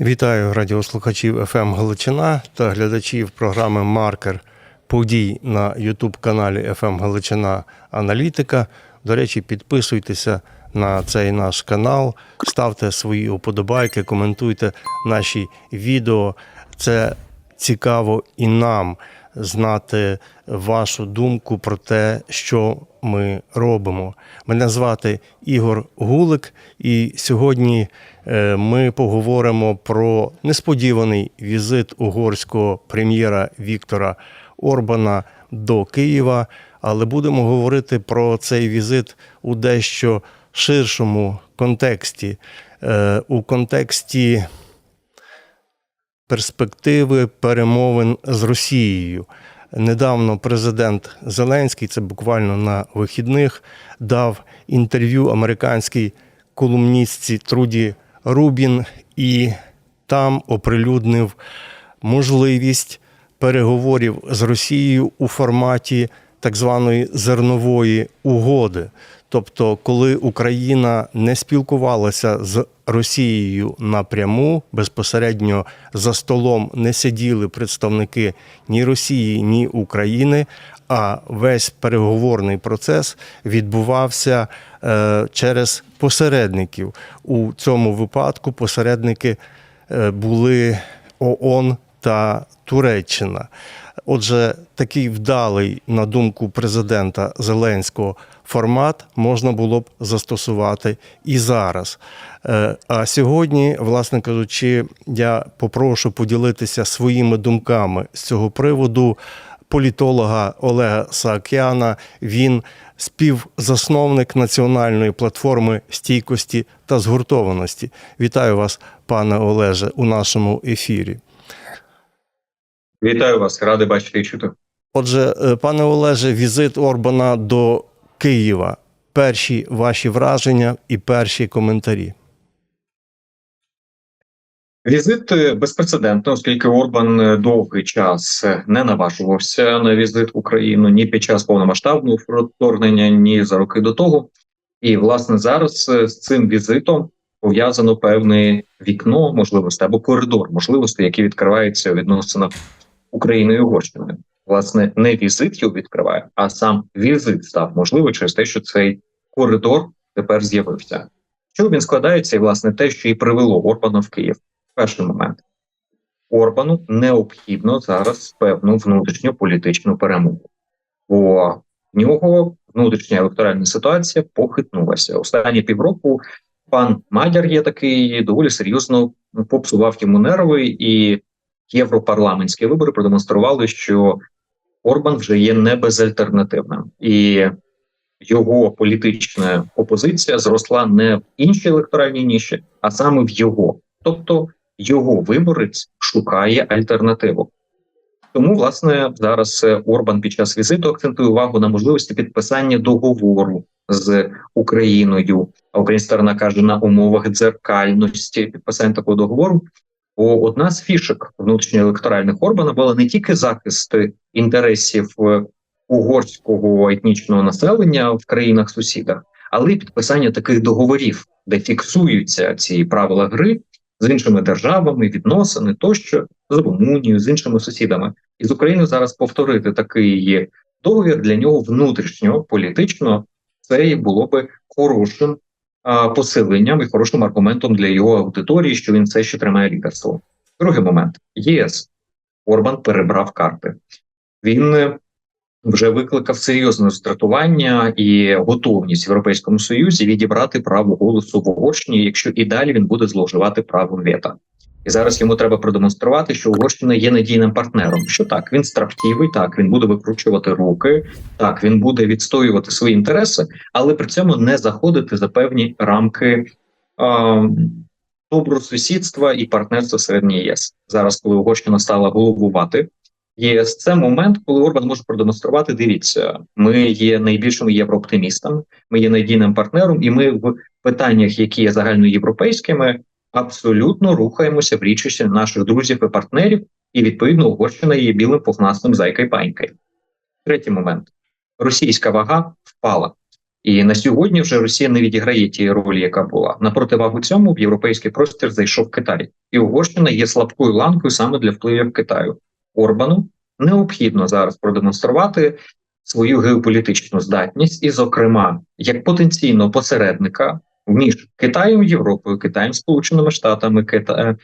Вітаю радіослухачів ФМ Галичина та глядачів програми Маркер подій на Ютуб-каналі ФМ Галичина Аналітика. До речі, підписуйтеся на цей наш канал, ставте свої уподобайки, коментуйте наші відео. Це цікаво і нам знати вашу думку про те, що ми робимо. Мене звати Ігор Гулик, і сьогодні е, ми поговоримо про несподіваний візит угорського прем'єра Віктора Орбана до Києва. Але будемо говорити про цей візит у дещо ширшому контексті, Е, у контексті перспективи перемовин з Росією. Недавно президент Зеленський, це буквально на вихідних, дав інтерв'ю американській колумністці Труді Рубін і там оприлюднив можливість переговорів з Росією у форматі так званої зернової угоди. Тобто, коли Україна не спілкувалася з Росією напряму, безпосередньо за столом не сиділи представники ні Росії, ні України, а весь переговорний процес відбувався е, через посередників. У цьому випадку посередники е, були ООН та Туреччина. Отже, такий вдалий, на думку президента Зеленського, формат можна було б застосувати і зараз. Е, А сьогодні, власне кажучи, я попрошу поділитися своїми думками з цього приводу політолога Олега Саакяна. Він співзасновник національної платформи стійкості та згуртованості. Вітаю вас, пане Олеже, у нашому ефірі. Вітаю вас, радий бачити і чути. Отже, е, пане Олеже, візит Орбана до Києва. Перші ваші враження і перші коментарі. Візит е, безпрецедентний, оскільки Орбан е, довгий час е, не наважувався на візит в Україну ні під час повномасштабного вторгнення, ні за роки до того. І власне зараз з цим візитом пов'язано певне вікно можливостей або коридор можливостей, які відкриваються у відносинах України і Угорщини. Власне, не візит його відкриває, а сам візит став можливий через те, що цей коридор тепер з'явився. Що він складається, і власне те, що і привело Орбана в Київ. Перший момент Орбану необхідно зараз певну внутрішню політичну перемогу, бо в нього внутрішня електоральна ситуація похитнулася. Останні півроку пан Мадяр є такий доволі серйозно попсував йому нерви, і європарламентські вибори продемонстрували, що Орбан вже є не безальтернативним, і його політична опозиція зросла не в іншій електоральній ніші, а саме в його. Тобто його виборець шукає альтернативу. Тому, власне, зараз е, Орбан під час візиту акцентує увагу на можливості підписання договору з Україною. А українська сторона каже на умовах дзеркальності підписання такого договору. Бо одна з фішок внутрішньоелекторальних Орбана була не тільки захист інтересів е, угорського етнічного населення в країнах-сусідах, але й підписання таких договорів, де фіксуються ці правила гри з іншими державами, відносини тощо з Румунією, з іншими сусідами. І з Україною зараз повторити такий договір для нього внутрішньо політично це було би хорошим посиленням і хорошим аргументом для його аудиторії, що він все ще тримає лідерство. Другий момент ЄС Орбан перебрав карти. Він е, вже викликав серйозне стратування і готовність в Європейському Союзі відібрати право голосу в Угорщині, якщо і далі він буде зловживати правом вето. І зараз йому треба продемонструвати, що Угорщина є надійним партнером. Що так, він строптівий, так він буде викручувати руки, так він буде відстоювати свої інтереси, але при цьому не заходити за певні рамки а, добросусідства і партнерства середньої ЄС. Зараз, коли Угорщина стала головувати ЄС, це момент, коли Орбан може продемонструвати. Дивіться, ми є найбільшими єврооптимістами, ми є надійним партнером, і ми в питаннях, які є загальноєвропейськими, абсолютно рухаємося в річищі наших друзів і партнерів, і відповідно Угорщина є білим пухнастим зайкою панькою. Третій момент: російська вага впала. І на сьогодні вже Росія не відіграє тієї ролі, яка була на противагу цьому в європейський простір зайшов Китай, і Угорщина є слабкою ланкою саме для впливів Китаю. Орбану необхідно зараз продемонструвати свою геополітичну здатність, і, зокрема, як потенційного посередника між Китаєм Європою, Китаєм, Сполученими Штатами, Кита...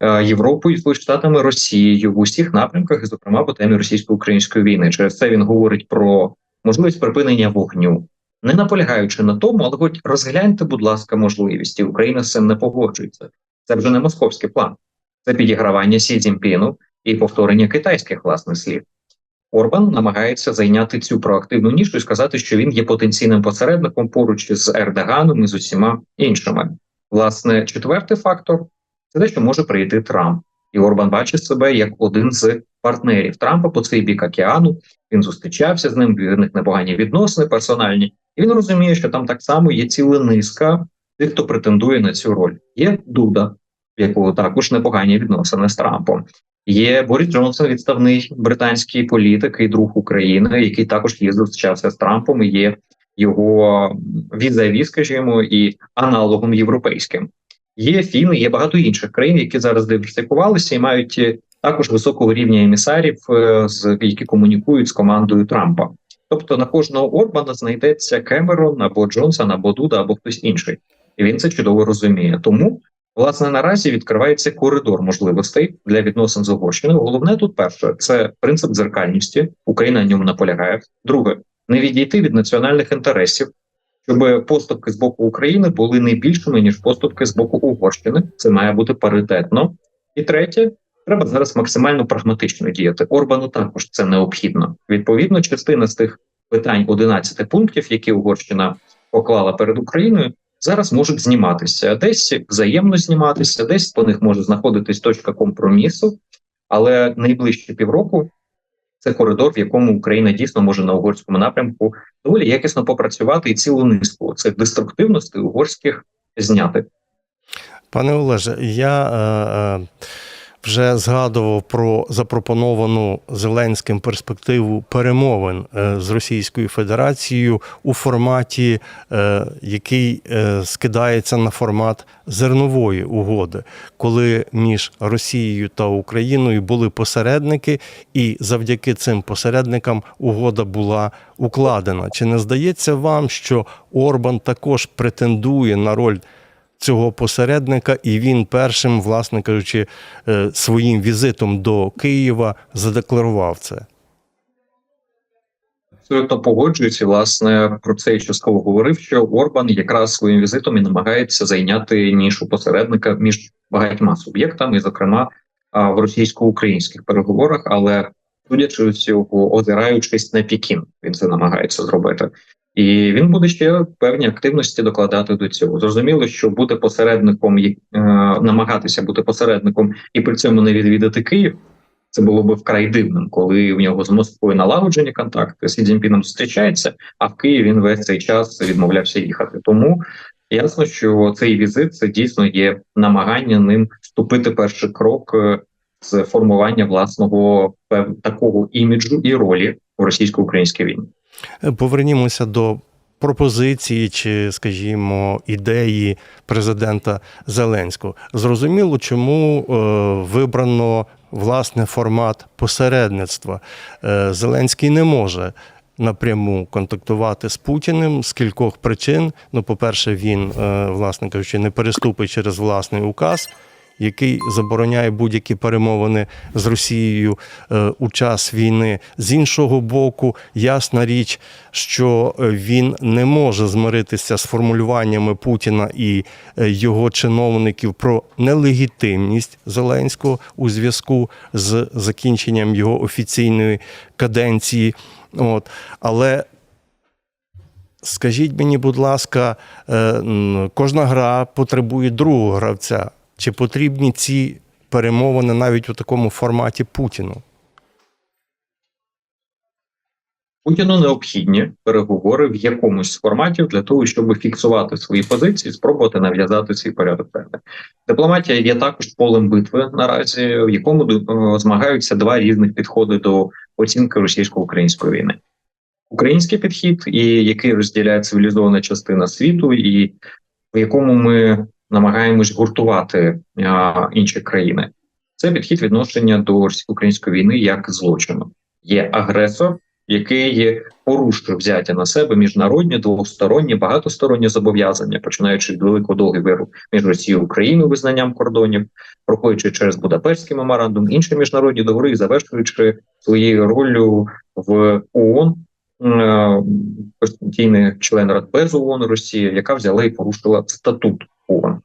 е, Європою, Сполученими Штатами, Росією в усіх напрямках, зокрема, по темі російсько-української війни. Через це він говорить про можливість припинення вогню, не наполягаючи на тому, але хоч розгляньте, будь ласка, можливість, і Україна з цим не погоджується. Це вже не московський план, це підігравання Сі Цзіньпіну і повторення китайських власних слів. Орбан намагається зайняти цю проактивну нішу і сказати, що він є потенційним посередником поруч з Ердоганом і з усіма іншими. Власне, четвертий фактор це те, що може прийти Трамп, і Орбан бачить себе як один з партнерів Трампа по цей бік океану. Він зустрічався з ним, в них непогані відносини персональні, і він розуміє, що там так само є ціла низка тих, хто претендує на цю роль. Є Дуда, якого також непогані відносини з Трампом. Є Борис Джонсон, відставний британський політик і друг України, який також є зустрічався з Трампом. і Є його візаві, скажімо, і аналогом європейським. Є фіни, є багато інших країн, які зараз диверсифікувалися і мають е, також високого рівня емісарів, е, які комунікують з командою Трампа. Тобто на кожного Орбана знайдеться Кемерон або Джонсон, або Дуда, або хтось інший, і він це чудово розуміє. Тому Власне, наразі відкривається коридор можливостей для відносин з Угорщиною. Головне тут перше це принцип дзеркальності. Україна на ньому наполягає. Друге, не відійти від національних інтересів, щоб поступки з боку України були не більшими ніж поступки з боку Угорщини. Це має бути паритетно. І третє, треба зараз максимально прагматично діяти. Орбану також це необхідно. Відповідно, частина з тих питань 11 пунктів, які Угорщина поклала перед Україною зараз можуть зніматися, десь взаємно зніматися, десь по них може знаходитись точка компромісу, але найближчі півроку це коридор, в якому Україна дійсно може на угорському напрямку доволі якісно попрацювати і цілу низку цих деструктивностей угорських зняти. Пане Олеже, я е, е, вже згадував про запропоновану Зеленським перспективу перемовин е, з Російською Федерацією у форматі, е, який е, скидається на формат зернової угоди, коли між Росією та Україною були посередники, і завдяки цим посередникам угода була укладена. Чи не здається вам, що Орбан також претендує на роль? Цього посередника, і він першим, власне кажучи, е, своїм візитом до Києва задекларував це. Абсолютно погоджуюся. Власне про це я частково говорив. Що Орбан якраз своїм візитом і намагається зайняти нішу посередника між багатьма суб'єктами, зокрема в російсько-українських переговорах, але судячи усього, озираючись на Пікін, він це намагається зробити. І він буде ще певні активності докладати до цього. Зрозуміло, що бути посередником е, намагатися бути посередником і при цьому не відвідати Київ. Це було би вкрай дивним, коли в нього з Москвою налагоджені контакти з Цзіньпіном зустрічається, а в Києві він весь цей час відмовлявся їхати. Тому ясно, що цей візит це дійсно є намагання ним вступити перший крок е, з формування власного такого іміджу і ролі у російсько-українській війні. Повернімося до пропозиції чи, скажімо, ідеї президента Зеленського. Зрозуміло, чому е, вибрано власне формат посередництва. Е, Зеленський не може. Напряму контактувати з Путіним з кількох причин. Ну, по-перше, він, е, власне кажучи, не переступить через власний указ який забороняє будь-які перемовини з Росією е, у час війни. З іншого боку, ясна річ, що е, він не може змиритися з формулюваннями Путіна і е, його чиновників про нелегітимність Зеленського у зв'язку з закінченням його офіційної каденції. От. Але Скажіть мені, будь ласка, кожна гра потребує другого гравця. Чи потрібні ці перемовини навіть у такому форматі Путіну? Путіну необхідні переговори в якомусь з форматів для того, щоб фіксувати свої позиції, спробувати нав'язати свій порядок денний. Дипломатія є також полем битви наразі, в якому е, змагаються два різних підходи до оцінки російсько-української війни. український підхід, і який розділяє цивілізована частина світу, і в якому ми намагаємось гуртувати а, інші країни. Це підхід відношення до російсько-української війни як злочину. Є агресор, який порушує взяття на себе міжнародні двосторонні багатосторонні зобов'язання, починаючи від великого договору між Росією і Україною визнанням кордонів, проходячи через Будапештський меморандум, інші міжнародні договори, завершуючи своєю роллю в ООН, постійний член Радбезу ООН Росії, яка взяла і порушила статут ООН.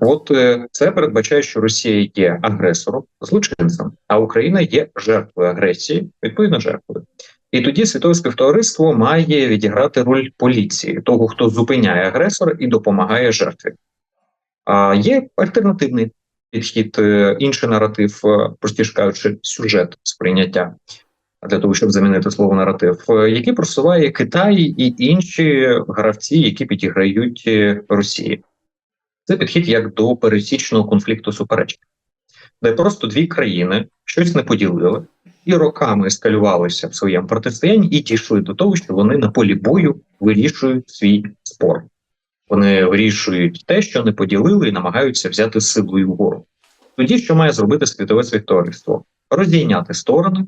От е, це передбачає, що Росія є агресором, злочинцем, а Україна є жертвою агресії, відповідно жертвою. І тоді світове співтовариство має відіграти роль поліції, того, хто зупиняє агресора і допомагає жертві. А є альтернативний підхід, е, інший наратив, е, простіше кажучи, сюжет сприйняття для того, щоб замінити слово наратив, е, який просуває Китай і інші гравці, які підіграють е, Росії. Це підхід як до пересічного конфлікту суперечки, де просто дві країни щось не поділили і роками ескалювалися в своєму протистоянні і дійшли до того, що вони на полі бою вирішують свій спор. Вони вирішують те, що не поділили, і намагаються взяти силою вгору. Тоді що має зробити світове світовиство? Роздійняти сторони,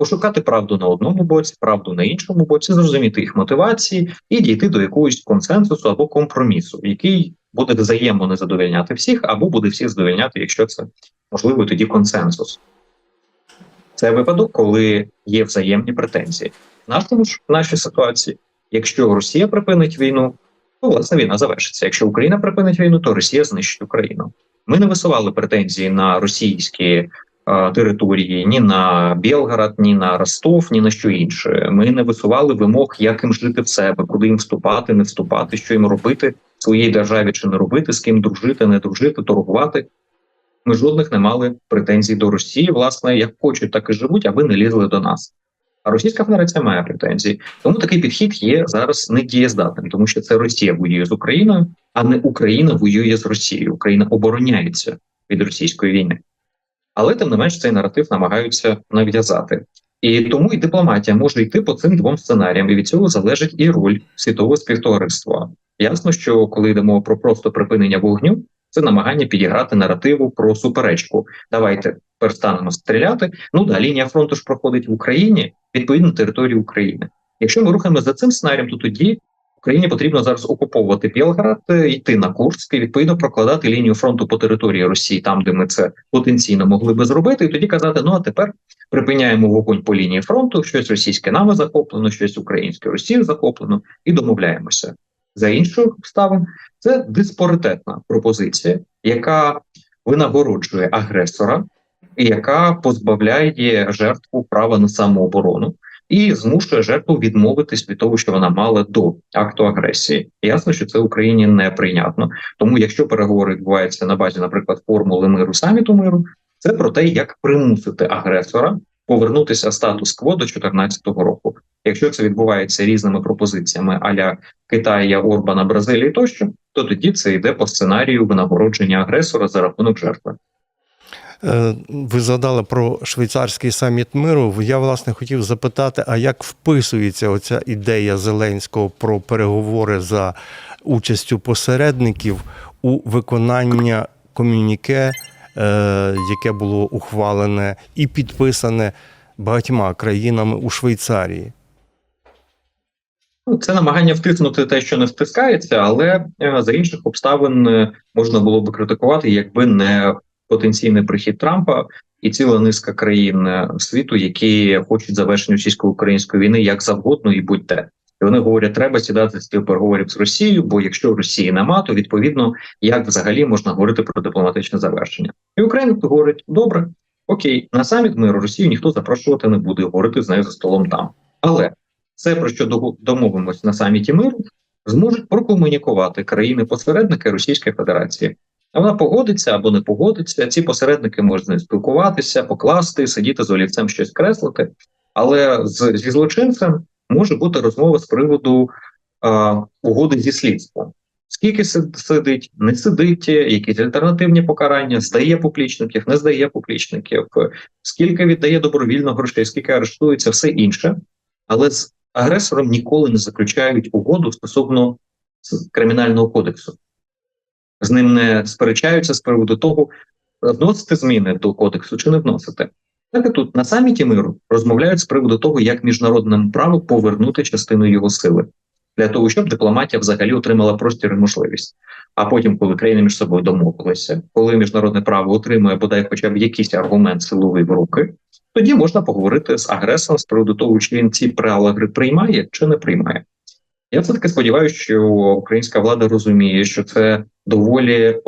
пошукати правду на одному боці, правду на іншому боці, зрозуміти їх мотивації і дійти до якогось консенсусу або компромісу, який буде взаємно не задовольняти всіх, або буде всіх задовольняти, якщо це можливо, тоді консенсус. Це випадок, коли є взаємні претензії. В нашому ж в нашій ситуації, якщо Росія припинить війну, то власне війна завершиться. Якщо Україна припинить війну, то Росія знищить Україну. Ми не висували претензії на російські території, ні на Білгород, ні на Ростов, ні на що інше. Ми не висували вимог, як їм жити в себе, куди їм вступати, не вступати, що їм робити в своїй державі чи не робити, з ким дружити, не дружити, торгувати. Ми жодних не мали претензій до Росії, власне, як хочуть, так і живуть, аби не лізли до нас. А Російська Федерація має претензії. Тому такий підхід є зараз недієздатним, тому що це Росія воює з Україною, а не Україна воює з Росією. Україна обороняється від російської війни. Але тим не менш цей наратив намагаються нав'язати. І тому і дипломатія може йти по цим двом сценаріям, і від цього залежить і роль світового співтовариства. Ясно, що коли йдемо про просто припинення вогню, це намагання підіграти наративу про суперечку. Давайте перестанемо стріляти. Ну да, лінія фронту ж проходить в Україні відповідно території України. Якщо ми рухаємося за цим сценарієм, то тоді Україні потрібно зараз окуповувати Білград, е, йти на Курськ і відповідно прокладати лінію фронту по території Росії, там де ми це потенційно могли би зробити, і тоді казати: ну а тепер припиняємо вогонь по лінії фронту, щось російське нами захоплено, щось українське Росією захоплено, і домовляємося. За інших обставин, це диспоритетна пропозиція, яка винагороджує агресора, і яка позбавляє жертву права на самооборону і змушує жертву відмовитись від того, що вона мала до акту агресії. Ясно, що це Україні неприйнятно. Тому, якщо переговори відбуваються на базі, наприклад, формули миру саміту миру, це про те, як примусити агресора повернутися статус-кво до 2014 року. Якщо це відбувається різними пропозиціями аля Китая, Орбана, Бразилії тощо, то тоді це йде по сценарію винагородження агресора за рахунок жертви. Е, Ви згадали про швейцарський саміт миру. Я власне хотів запитати, а як вписується оця ідея Зеленського про переговори за участю посередників у виконання комюніке, е, яке було ухвалене і підписане багатьма країнами у Швейцарії? Ну, Це намагання втиснути те, що не втискається, але е, за інших обставин можна було би критикувати, якби не потенційний прихід Трампа і ціла низка країн е, світу, які хочуть завершення російсько-української війни як завгодно і будь-де. І вони говорять, треба сідати з переговорів з Росією, бо якщо Росії нема, то відповідно як взагалі можна говорити про дипломатичне завершення. І Україна говорить: добре, окей, на саміт миру Росію ніхто запрошувати не буде, говорити з нею за столом там. Але це про що домовимось на саміті миру, зможуть прокомунікувати країни-посередники Російської Федерації. Вона погодиться або не погодиться. Ці посередники можуть спілкуватися, покласти, сидіти з олівцем щось креслити. Але з, зі злочинцем може бути розмова з приводу а, угоди зі слідством. Скільки сидить, не сидить, якісь альтернативні покарання, здає поплічників, не здає поплічників, скільки віддає добровільно грошей, скільки арештується, все інше. Але з агресором ніколи не заключають угоду стосовно кримінального кодексу. З ним не сперечаються з приводу того, вносити зміни до кодексу чи не вносити. Так і тут на саміті миру розмовляють з приводу того, як міжнародному праву повернути частину його сили для того, щоб дипломатія взагалі отримала простір і можливість. А потім, коли країни між собою домовилися, коли міжнародне право отримує бодай хоча б якийсь аргумент силовий в руки, тоді можна поговорити з агресором з приводу того, чи він ці правила приймає чи не приймає. Я все таки сподіваюся, що українська влада розуміє, що це доволі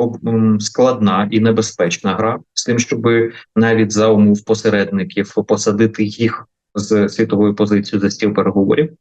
складна і небезпечна гра з тим, щоб навіть за умов посередників посадити їх з світової позиції за стіл переговорів.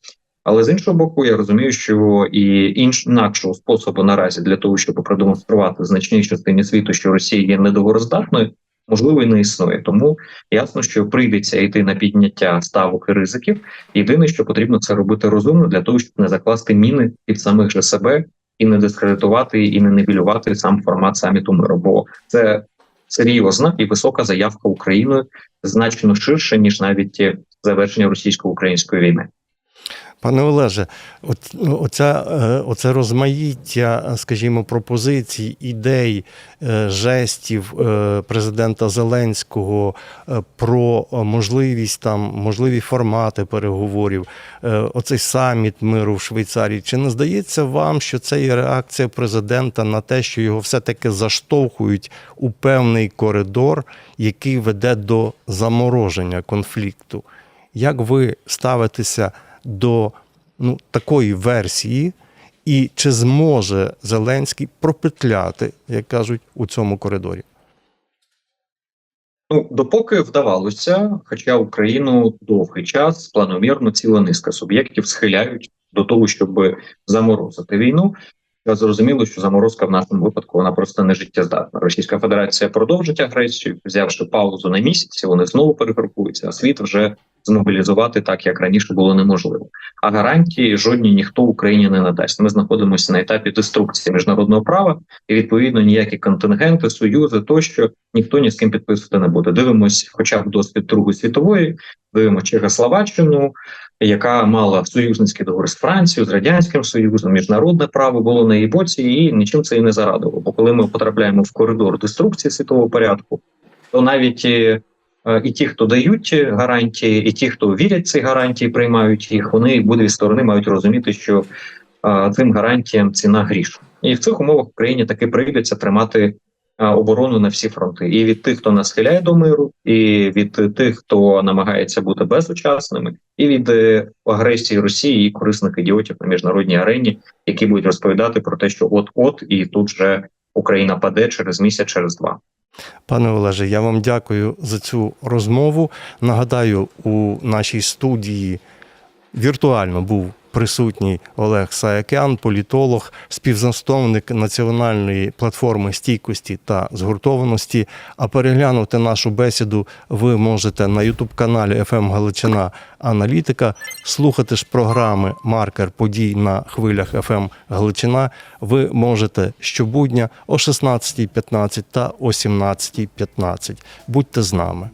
Але з іншого боку, я розумію, що і інш інакшого способу наразі для того, щоб продемонструвати значній частині світу, що Росія є недоговороздатною, можливо, і не існує. Тому ясно, що прийдеться йти на підняття ставок і ризиків. Єдине, що потрібно це робити розумно для того, щоб не закласти міни під самих же себе і не дискредитувати і не нивелювати сам формат саміту миру. Бо це серйозна і висока заявка Україною значно ширше ніж навіть завершення російсько-української війни. Пане Олеже, оця, е, оце розмаїття, скажімо, пропозицій, ідей, е, жестів е, президента Зеленського про можливість там, можливі формати переговорів, оцей саміт миру в Швейцарії. Чи не здається вам, що це є реакція президента на те, що його все-таки заштовхують у певний коридор, який веде до замороження конфлікту? Як ви ставитеся до ну, такої версії, і чи зможе Зеленський пропетляти, як кажуть, у цьому коридорі? Ну допоки вдавалося, хоча Україну довгий час планомірно ціла низка суб'єктів схиляють до того, щоб заморозити війну. Зрозуміло, що заморозка в нашому випадку вона просто не життєздатна. Російська Федерація продовжить агресію, взявши паузу на місяці, вони знову перегрупуються, а світ вже змобілізувати так, як раніше було неможливо. А гарантії жодні ніхто Україні не надасть. Ми знаходимося на етапі деструкції міжнародного права, і відповідно ніякі контингенти, союзи тощо ніхто ні з ким підписувати не буде. Дивимось, хоча б досвід Другої світової, дивимося Чехословаччину, яка мала союзницький договір з Францією, з радянським союзом, міжнародне право було на її боці, і нічим це і не зарадило. Бо коли ми потрапляємо в коридор деструкції світового порядку, то навіть е, і ті, хто дають гарантії, і ті, хто вірять ці гарантії, приймають їх, вони обидві сторони мають розуміти, що е, цим гарантіям ціна гріш. І в цих умовах Україні таки прийдеться тримати е, оборону на всі фронти. І від тих, хто нас схиляє до миру, і від тих, хто намагається бути безучасними, і від е, агресії Росії і корисних ідіотів на міжнародній арені, які будуть розповідати про те, що от-от, і тут же Україна паде через місяць, через два. Пане Олеже, я вам дякую за цю розмову. Нагадаю, у нашій студії віртуально був присутній Олег Саякян, політолог, співзасновник національної платформи стійкості та згуртованості. А переглянути нашу бесіду ви можете на Ютуб-каналі «ФМ Галичина Аналітика. Слухати ж програми Маркер подій на хвилях «ФМ Галичина. Ви можете щобудня о 16.15 та о 17.15. Будьте з нами.